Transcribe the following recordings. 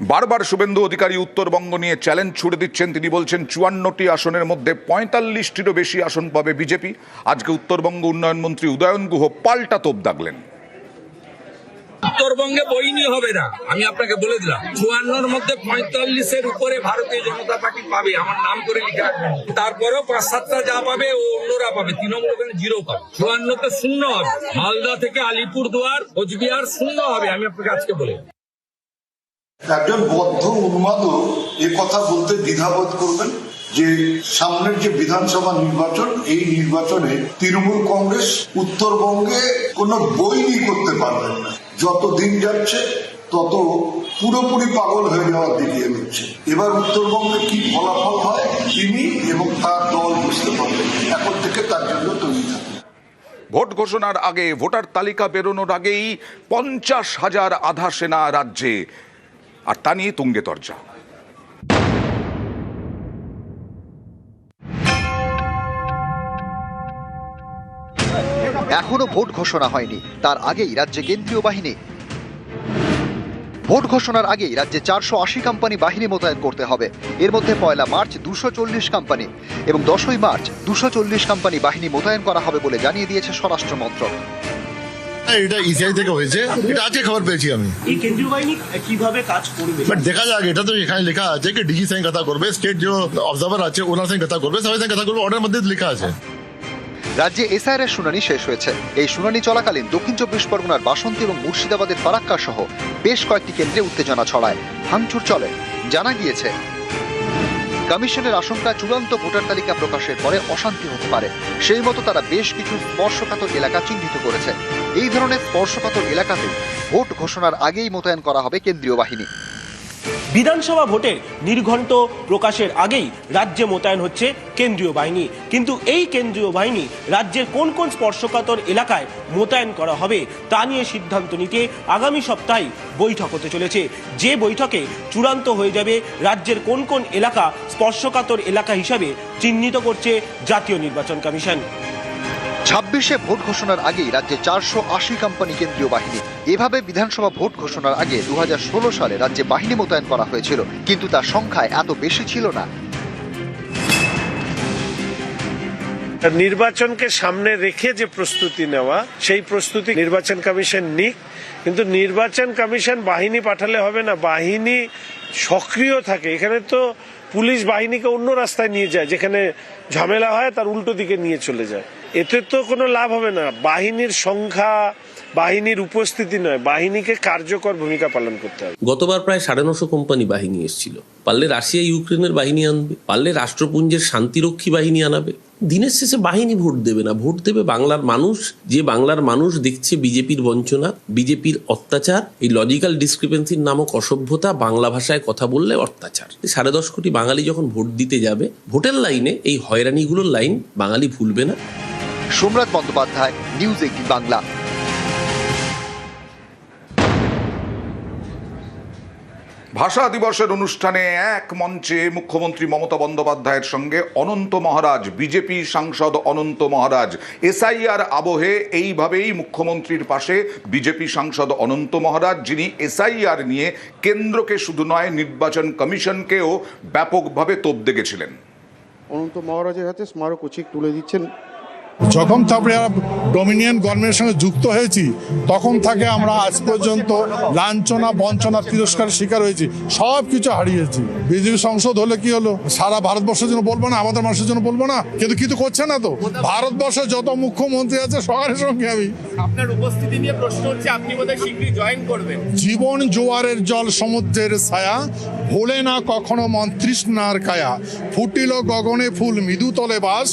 বারবার শুভেন্দু অধিকারী উত্তরবঙ্গ নিয়ে চ্যালেঞ্জ ছুড়ে দিচ্ছেন। তিনি বলছেন, চুয়ান্নটি আসনের মধ্যে পঁয়তাল্লিশটিরও বেশি আসন পাবে বিজেপি। আজকে উত্তরবঙ্গ উন্নয়ন মন্ত্রী উদয়ন গুহ পাল্টা তোপ দাগলেন। উত্তরবঙ্গে বইনি হবে না। আমি আপনাকে বলে দিলাম, চুয়ান্নর মধ্যে পঁয়তাল্লিশের উপরে ভারতীয় জনতা পার্টি পাবে। আমার নাম করে লিখে রাখবেন। তারপরেও পাঁচ সাতটা যা পাবে, ও অন্যরা পাবে। তৃণমূল ওখানে জিরো পাবে। চুয়ান্নতে শূন্য হবে। মালদা থেকে আলিপুর দুয়ার কোচবিহার শূন্য হবে। আমি আপনাকে আজকে বলে। একজন বদ্ধ উন্মাদও এ কথা বলতে দ্বিধাবোধ করবেন যে সামনের যে বিধানসভা নির্বাচন, এই নির্বাচনে তৃণমূল কংগ্রেস উত্তরবঙ্গে কোনো বইনি করতে পারবেন না। যত দিন যাচ্ছে, তত পুরোপুরি পাগল হয়ে যাওয়ার দিকে এগোচ্ছে। এবার উত্তরবঙ্গে কি ফলাফল হয়, তিনি এবং তার দল বুঝতে পারবেন। এখন থেকে তার জন্য তৈরি ভোট ঘোষণার আগে ভোটার তালিকা বেরোনোর আগেই পঞ্চাশ হাজার আধা সেনা রাজ্যে আর তা নিয়ে তুঙ্গে তর্জা। এখনও ভোট ঘোষণা হয়নি। তার আগেই রাজ্যে কেন্দ্রীয় বাহিনী। ভোট ঘোষণার আগেই রাজ্যে চারশো আশি কোম্পানি বাহিনী মোতায়েন করতে হবে। এর মধ্যে পয়লা মার্চ দুশো চল্লিশ কোম্পানি এবং দশই মার্চ দুশো চল্লিশ কোম্পানি বাহিনী মোতায়েন করা হবে বলে জানিয়ে দিয়েছে স্বরাষ্ট্র মন্ত্রক। এটা ইসিআই থেকে হয়েছে। এটা আজকে খবর পেয়েছি আমি। এই কেন্দ্রীয় বাহিনী কীভাবে কাজ করবে? বাট দেখা যাক এটা তো এখানে লেখা আছে কি ডিজি সঙ্গে কথা করবে স্টেট যে অবজার্ভার আছে ওনার সঙ্গে কথা করবে সবাই সঙ্গে কথা করবে অর্ডার মধ্যে লেখা আছে। রাজ্যে এসআইআর এর শুনানি শেষ হয়েছে। এই শুনানি চলাকালীন দক্ষিণ চব্বিশ পরগনার বাসন্তী এবং মুর্শিদাবাদের ফারাক্কা সহ বেশ কয়েকটি কেন্দ্রে উত্তেজনা ছড়ায়। ভাঙচুর চলে। জানা গিয়েছে কমিশনের আশঙ্কা চূড়ান্ত ভোটার তালিকা প্রকাশের পরে অশান্তি হতে পারে। সেই মতো তারা বেশ কিছু স্পর্শকাতর এলাকা চিহ্নিত করেছে। এই ধরনের স্পর্শকাতর এলাকাতে ভোট ঘোষণার আগেই মোতায়েন করা হবে কেন্দ্রীয় বাহিনী। বিধানসভা ভোটের নির্ঘণ্ট প্রকাশের আগেই রাজ্যে মোতায়েন হচ্ছে কেন্দ্রীয় বাহিনী। কিন্তু এই কেন্দ্রীয় বাহিনী রাজ্যের কোন কোন স্পর্শকাতর এলাকায় মোতায়েন করা হবে তা নিয়ে সিদ্ধান্ত নিতে আগামী সপ্তাহে বৈঠক হতে চলেছে। যে বৈঠকে চূড়ান্ত হয়ে যাবে রাজ্যের কোন কোন এলাকা স্পর্শকাতর এলাকা হিসাবে চিহ্নিত করছে জাতীয় নির্বাচন কমিশন। ছাব্বিশে ভোট ঘোষণার আগেই রাজ্যে চারশো আশি কোম্পানি কেন্দ্রীয় বাহিনী। এভাবে বিধানসভা ভোট ঘোষণার আগে দু হাজার ষোলো সালে রাজ্যে বাহিনী মোতায়েন করা হয়েছিল, কিন্তু তার সংখ্যায় এত বেশি ছিল না। নির্বাচনকে সামনে রেখে যে প্রস্তুতি নেওয়া, সেই প্রস্তুতি নির্বাচন কমিশন নিক, কিন্তু নির্বাচন কমিশন বাহিনী পাঠালে হবে না, বাহিনী সক্রিয় থাকে। এখানে তো পুলিশ বাহিনীকে অন্য রাস্তায় নিয়ে যায়, যেখানে ঝামেলা হয়, তার উল্টো দিকে নিয়ে চলে যায়। এতে তো কোনো লাভ হবে না। বাহিনীর সংখ্যা, বাহিনীর উপস্থিতি নয়, বাহিনীকে কার্যকর ভূমিকা পালন করতে হবে। গতবার প্রায় সাড়ে নশো কোম্পানি বাহিনী এসেছিল। পারলে রাশিয়া ইউক্রেনের বাহিনী আনবে, পারলে রাষ্ট্রপুঞ্জের শান্তিরক্ষী বাহিনী আনাবে। দিনের শেষে বাহিনী ভোট দেবে না, ভোট দেবে বাংলার মানুষ। যে বাংলার মানুষ দেখছে বিজেপির বঞ্চনা, বিজেপির অত্যাচার, এই লজিক্যাল ডিসক্রিপেন্সির নামক অসভ্যতা বাংলা ভাষায় কথা বললে অত্যাচার। সাড়ে দশ কোটি বাঙালি যখন ভোট দিতে যাবে, ভোটের লাইনে এই হয়রানিগুলোর লাইন বাঙালি ভুলবে না। Somraj Bandyopadhyay news eighteen Bangla. ভাষা দিবসের অনুষ্ঠানে এক মঞ্চে মুখ্যমন্ত্রী মমতা বন্দ্যোপাধ্যায়ের সঙ্গে অনন্ত মহারাজ বিজেপি সাংসদ অনন্ত মহারাজ এসআইআর আবহে এইভাবেই মুখ্যমন্ত্রীর পাশে বিজেপি সাংসদ অনন্ত মহারাজ যিনি এসআইআর নিয়ে কেন্দ্রকে শুধু নয় নির্বাচন কমিশনকেও ব্যাপকভাবে তোপ দেখেছিলেন অনন্ত মহারাজের হাতে স্মারক উচিত তুলে দিচ্ছেন যখন তারপরে ডমিনিয়ন গভর্নমেন্টের সঙ্গে যুক্ত হয়েছি তখন থেকে আমরা আজ পর্যন্ত লাঞ্ছনা বঞ্চনা তিরস্কারের শিকার হয়েছি। সব কিছু হারিয়েছি। বিজেপি সংসদ হলে কি হলো? সারা ভারতবর্ষের জন্য বলব না আমাদের মানুষের জন্য বলব না। কিন্তু কিছু করছে না তো? ভারতবর্ষে যত মুখ্যমন্ত্রী আছে সবার সঙ্গে আমি। আপনার উপস্থিতি নিয়ে প্রশ্ন হচ্ছে আপনি বোধহয় শীঘ্রই জয়েন করবেন। জীবন জোয়ারের জল সমুদ্রের ছায়া ভোলে না কখনো মন্ত্রিষ্ণার কায়া। ফুটিল গগনে ফুল মৃদু তলে বাস,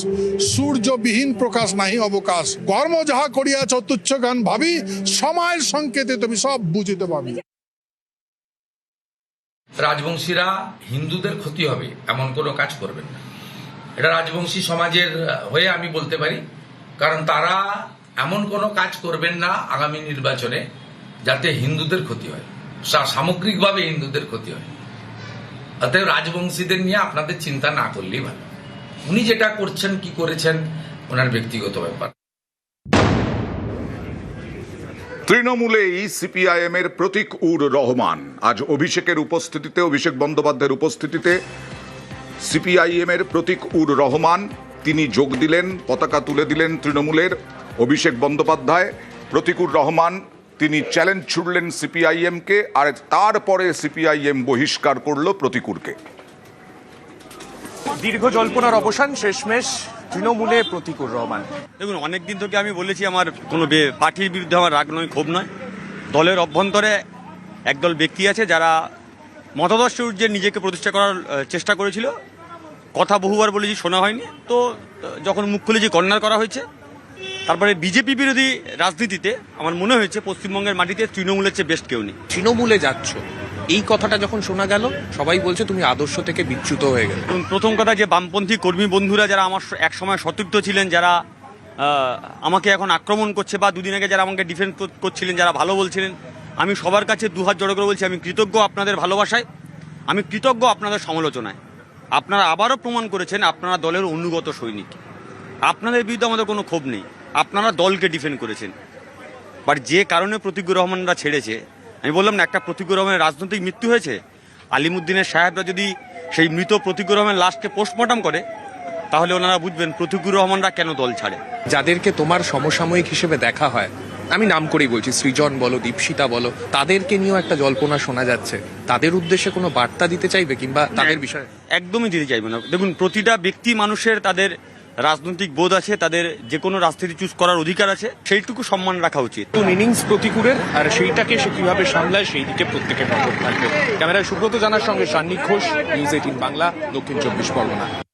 সূর্যবিহীন প্রকাশ নাহি অবকাশ। কর্ম যাহা করিয়াছ তুচ্ছ গান ভাবি, সময়ের সংকেতে তুমি সব বুঝিতে পাবি। রাজবংশীরা হিন্দুদের ক্ষতি হবে, এমন কোনো কাজ করবেন না। এটা রাজবংশী সমাজের, হয়ে আমি বলতে পারি, কারণ তারা এমন কোনো কাজ করবেন না আগামী নির্বাচনে যাতে হিন্দুদের ক্ষতি হয়। সামগ্রিকভাবে হিন্দুদের ক্ষতি হয়। অতএব রাজবংশীদের নিয়ে আপনাদের চিন্তা না করলেই ভালো। উনি যেটা করছেন, কি করেছেন, ওনার ব্যক্তিগত ব্যাপার। তৃণমূলেই সিপিআইএম এর প্রতীক উর রহমান। আজ অভিষেকের উপস্থিতিতে, অভিষেক বন্দ্যোপাধ্যায়ের উপস্থিতিতে সিপিআইএম এর প্রতীক উর রহমান। তিনি যোগ দিলেন, পতাকা তুলে দিলেন তৃণমূলের। অভিষেক বন্দ্যোপাধ্যায় প্রতীকুর রহমান। তিনি চ্যালেঞ্জ ছুড়লেন সিপিআইএমকে আর তারপরে সিপিআইএম বহিষ্কার করল প্রতিকুরকে। দীর্ঘ জল্পনার অবসান শেষমেশ তৃণমূলে প্রতিকুর রহমান। দেখুন অনেক দিন থেকে আমি বলেছি আমার কোনো বে- পার্টির বিরুদ্ধে আমার রাগ নয় ক্ষোভ নয়। দলের অভ্যন্তরে একদল ব্যক্তি আছে যারা মতাদর্শ যে নিজেকে প্রতিষ্ঠা করার চেষ্টা করেছিল। কথা বহুবার বলেছি শোনা হয়নি। তো যখন মুখ খুলেছি কর্নার করা হয়েছে। তারপরে বিজেপি বিরোধী রাজনীতিতে আমার মনে হয়েছে পশ্চিমবঙ্গের মাটিতে তৃণমূলের চেয়ে বেস্ট কেউ নেই। তৃণমূলে যাচ্ছ। এই কথাটা যখন শোনা গেল সবাই বলছে তুমি আদর্শ থেকে বিচ্যুত হয়ে গেলে। প্রথম কথা যে বামপন্থী কর্মী বন্ধুরা যারা আমার একসময় সতীর্থ ছিলেন যারা আমাকে এখন আক্রমণ করছে বা দুদিন আগে যারা আমাকে ডিফেন্স করছিলেন যারা ভালো বলছিলেন আমি সবার কাছে দুহাত জড়ো করে বলছি আমি কৃতজ্ঞ আপনাদের ভালোবাসায় আমি কৃতজ্ঞ আপনাদের সমালোচনায়। আপনারা আবারও প্রমাণ করেছেন আপনারা দলের অনুগত সৈনিক। আপনাদের বিরুদ্ধে আমাদের কোনো ক্ষোভ নেই। আপনারা দলকে ডিফেন্ড করেছেন। বাট যে কারণে প্রতিকূর রহমানরা ছেড়েছে আমি বললাম না একটা প্রতিকূর রহমানের রাজনৈতিক মৃত্যু হয়েছে। আলিমুদ্দিনের সাহেবরা যদি সেই মৃত প্রতিকূর রহমানের লাশকে পোস্টমর্টম করে তাহলে ওনারা বুঝবেন প্রতিকূর রহমানরা কেন দল ছাড়ে। যাদেরকে তোমার সমসাময়িক হিসেবে দেখা হয় আমি নাম করেই বলছি সৃজন বলো দীপশিতা বলো তাদেরকে নিয়েও একটা জল্পনা শোনা যাচ্ছে। তাদের উদ্দেশ্যে কোনো বার্তা দিতে চাইবে কিংবা তাদের বিষয়ে? একদমই দিতে চাইবে না। দেখুন প্রতিটা ব্যক্তি মানুষের তাদের রাজনৈতিক বোধ আছে, তাদের যে কোনো রাজনীতি চুজ করার অধিকার আছে, সেইটুকু সম্মান রাখা উচিত। কোন ইনিংস প্রতিকূলের, আর সেইটাকে সে কীভাবে সামলায়, সেই দিকে প্রত্যেকের নজর থাকবে। ক্যামেরায় সুব্রত জানার সঙ্গে সান্নিক ঘোষ, নিউজ এইটিন বাংলা, দক্ষিণ চব্বিশ পরগনা।